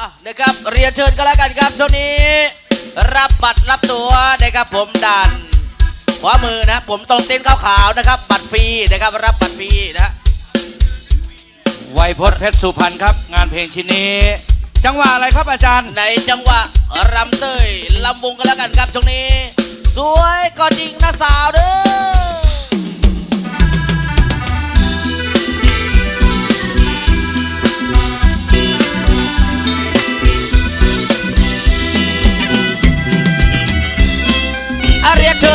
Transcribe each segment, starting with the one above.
อะนะครับเรียนเชิญกันแล้วกันครับช่วงนี้ รับบัตรรับตั๋วนะครับผมดันขวามือนะผมตรงเต็นท์ขาวๆนะครับ บัตรฟรีนะครับรับบัตรฟรีนะไวยพจน์เพชรสุพรรณครับ งานเพลงชิ้นนี้ จังหวะอะไรครับอาจารย์ ในจังหวะรำเต้ยลำวงกันแล้วกันครับช่วงนี้ สวยก็จริงนะสาวเด้อ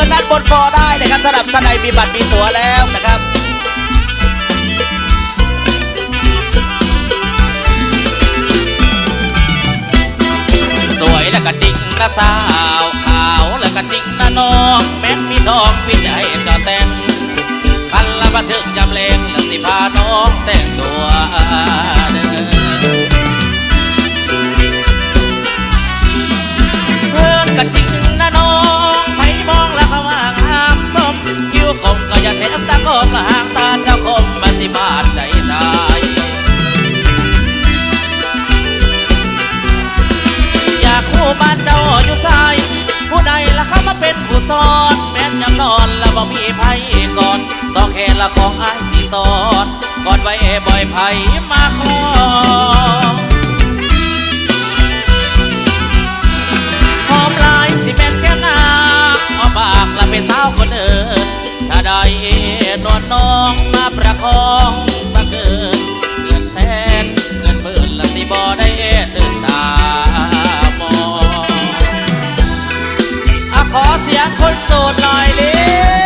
นเชิญด้านบนฟอร์ได้นะครับสำหรับท่านใดมีบัตรมีตั๋วแล้วนะครับสวยแล้วก็จริงนะสาวขาวแล้วก็จริงนะน้องแม้นมีทองพี่จะให้เจอแต่งคันละบันทึกยำเลงแล้วสิพาน้องแต่งตัวเด้อเพิ่นก็จริงนะน้อง มองแล้วก็ว่างามสมคิ้วคงก็อย่าแถมตาคมละหางตาเจ้าคมบัติบาทใจชายอยากคู่บ้านเจ้าอยู่ไสายผู้ใดละเข้ามาเป็นผู้สอนแม้นยามนอนแล้วบ่มีไผก่อนสองแค่ละของอ้ายสีสอนก่อนไว้เอบ่อยไผมาคลองหอมลา เป็นสาวคนเดินถ้าได้นวดน้องมาประคองสักเกินเงินแสนเงินหมื่นละสิบ่ได้ตื่นตามองอขอเสียงคนโสดหน่อยเลย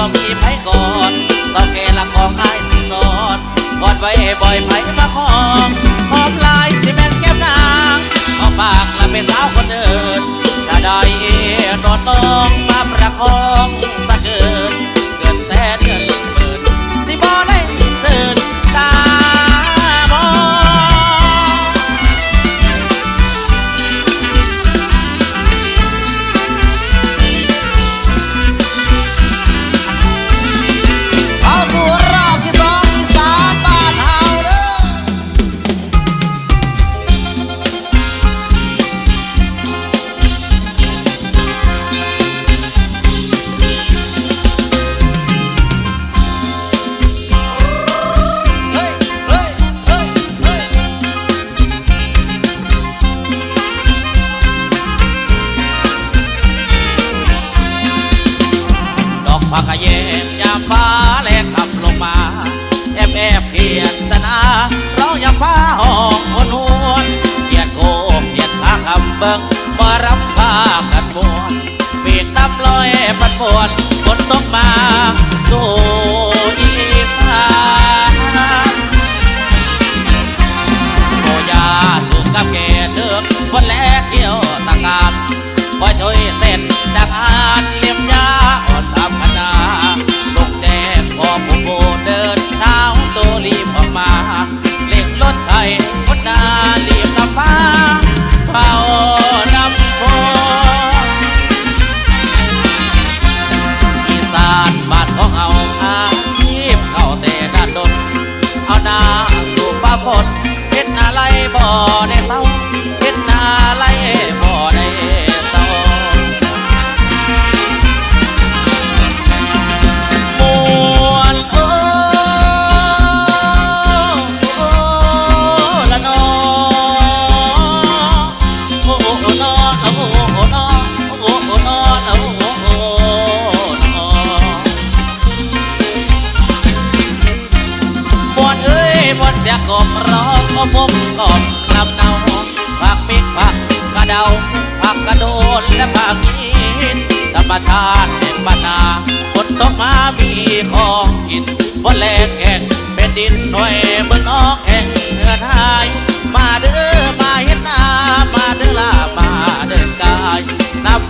บ่มีไผก่อนสองเกละของอ้ายสิสอนกอดไว้บ่อยไผมาคองหอมลายสิแม่นแก้มนางเอาปากละเป็นสาวคนเดินถ้าได้นอนน้องมาประคองสัก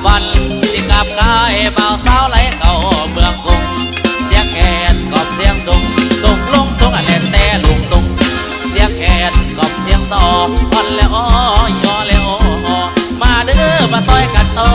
วันที่กลับกายเบาสาวไหลเข้าเมืองกรุงเสียงแขนกอบเสียงสุงตกลงตรงอะไรแต่ลุงตุงเสียงแขนกอบเสียงตออ่อนแล้วอ้อยอแล้วอ้อมาเด้อมาซอยกันต่อ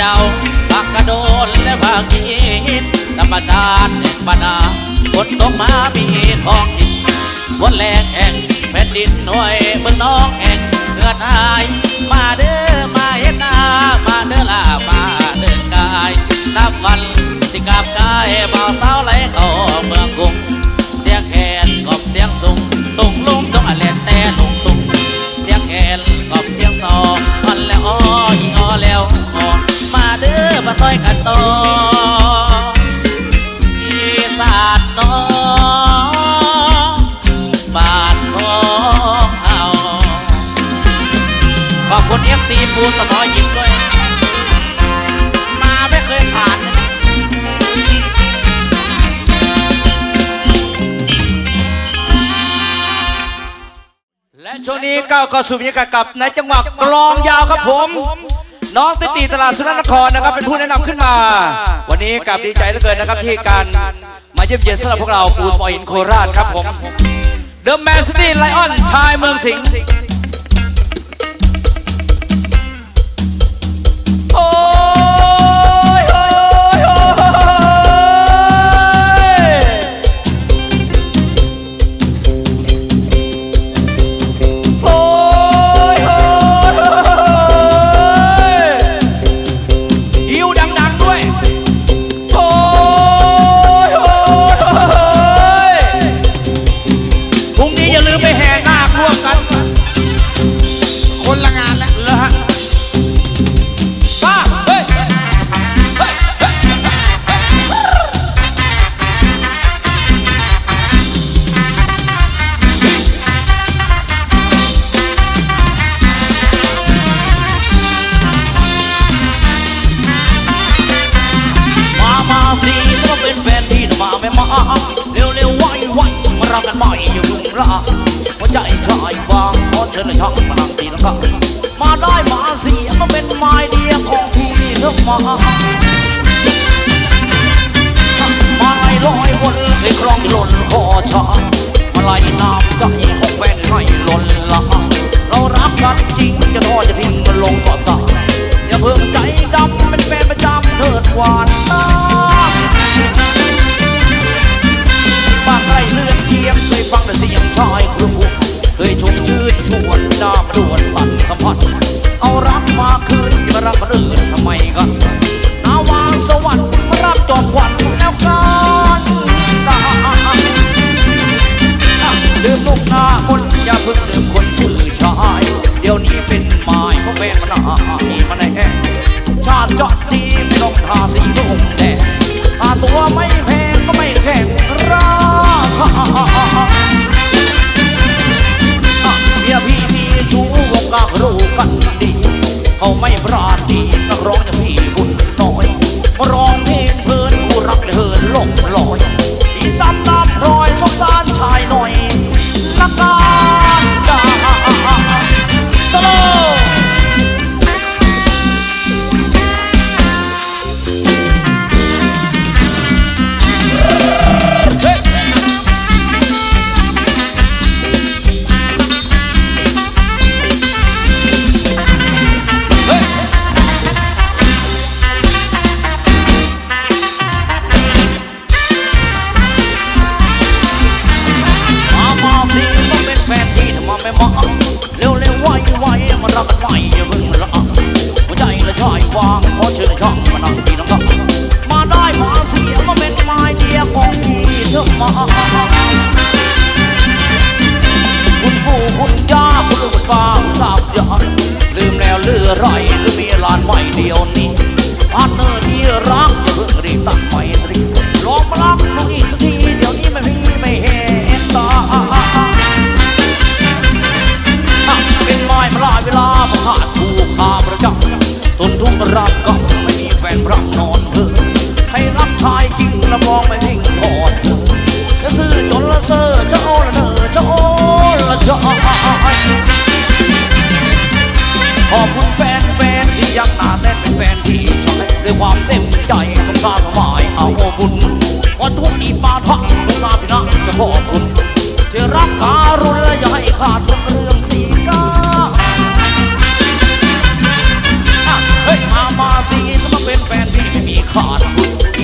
เดาผักกระโดนและผักกินธรรมชาติแห่งบรรดาฝนตกมามีของกินบนแหลงแห่งแผ่นดินหน่วยเมืองน้องแห่งเงินหายมาเด้อมาเห็นหน้ามาเด้อลามาเดินกายนับวันสิกลับกายบ่าวสาวไหลเข้าเมืองกรุงเสียงแขนกอบเสียงสูงตุงลุงต้องอะเลนแต่ลุงตุงเสียงแขนกอบเสียงซออ่อนแล้วอ้อยอ้อแล้วอ้อ เด้อมาซอยกันต่ออีสานน้องบ้านของเฮาขอบคุณเอฟซีปูสมอยิงด้วย มาไม่เคยผ่านเลยนะและช่วงนี้ก้าวเข้าสู่บรรยากาศกับในจังหวะกลองยาวครับผม น้องติตีตลาดสุนทรนครนะครับเป็นผู้แนะนำขึ้นมา วันนี้กับดีใจเหลือเกินนะครับที่การมาเยี่ยมเยียนสำหรับพวกเราปูสมออินโคราชครับผมเดอะแมนซิตี้ไลออนชายเมืองสิงห์ มามาไล่ลอยวนให้คลองหล่นคอชามาไล่น้ำใจของแฟนให้หล่นละเรารักกันจริงจะทอดจะทิ้งมันลงก็ตายอย่าเพิ่งใจดำเป็นแฟนประจำเถิดหวานตาบางไรเลือดเทียมเคยฟังแต่เสียงชายครูเคยชมชื่นชวนดามดวนตันสัมผัสเอารักมาคืนจะมารักคนอื่นำไมกันนาวาสวรรค์มารับจอมขวัญแล้วกันลืมลูกหน้ามนอย่าเพิ่งลืมคนชื่อชาย เดี๋ยวนี้เป็นหมายเพราะเป็นมันหามีมันแห้งชาติจอดดีไม่ต้องทาสีรุ่งแดงค่าตัวไม่แพงก็ไม่แข่งราคาเมียพี่มีชู้วงการรู้กันดี เขาไม่ปรา รักกันหน่อย่าเพิ่งละอหัวใจละชอยวาง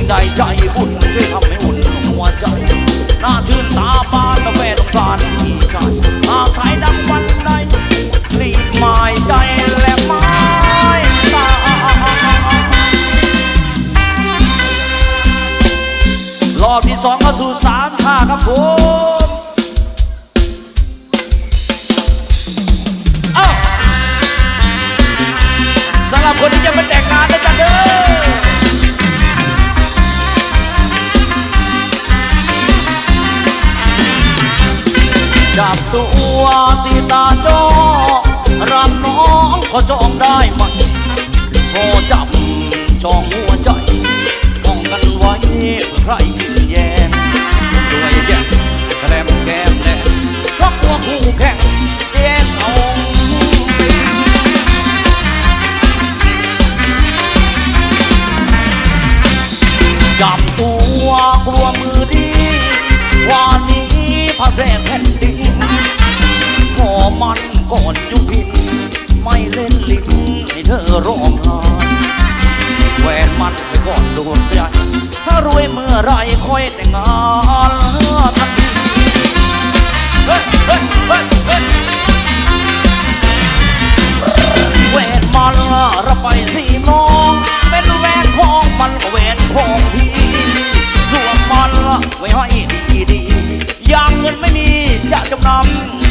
I. die. ก็จองได้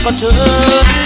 我觉得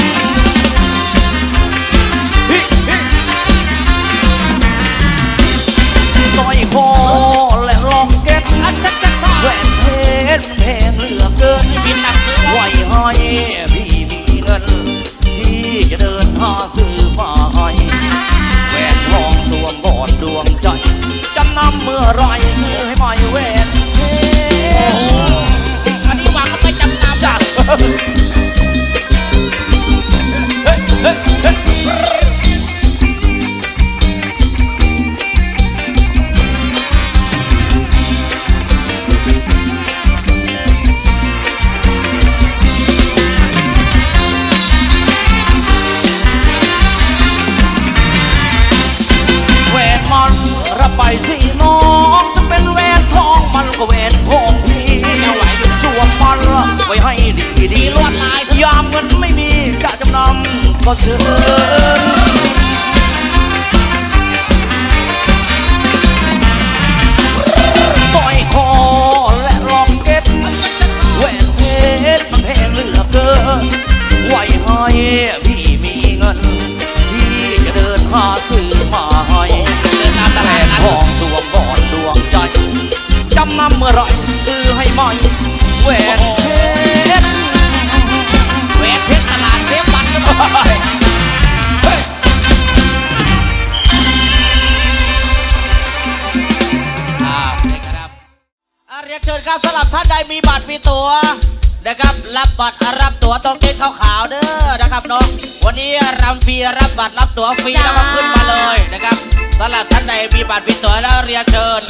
ต้องเต้นขาวๆเด้อนะครับน้อง วันนี้รำฟรีรับบัตรรับตั๋วฟรีแล้วก็ขึ้นมาเลยนะครับสำหรับท่านใดมีบัตรมีตั๋วแล้วเรียนเชิญ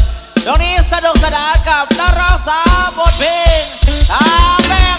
ตรงนี้สนุกสนานกับนักร้องสาวบทเพลงตาแม่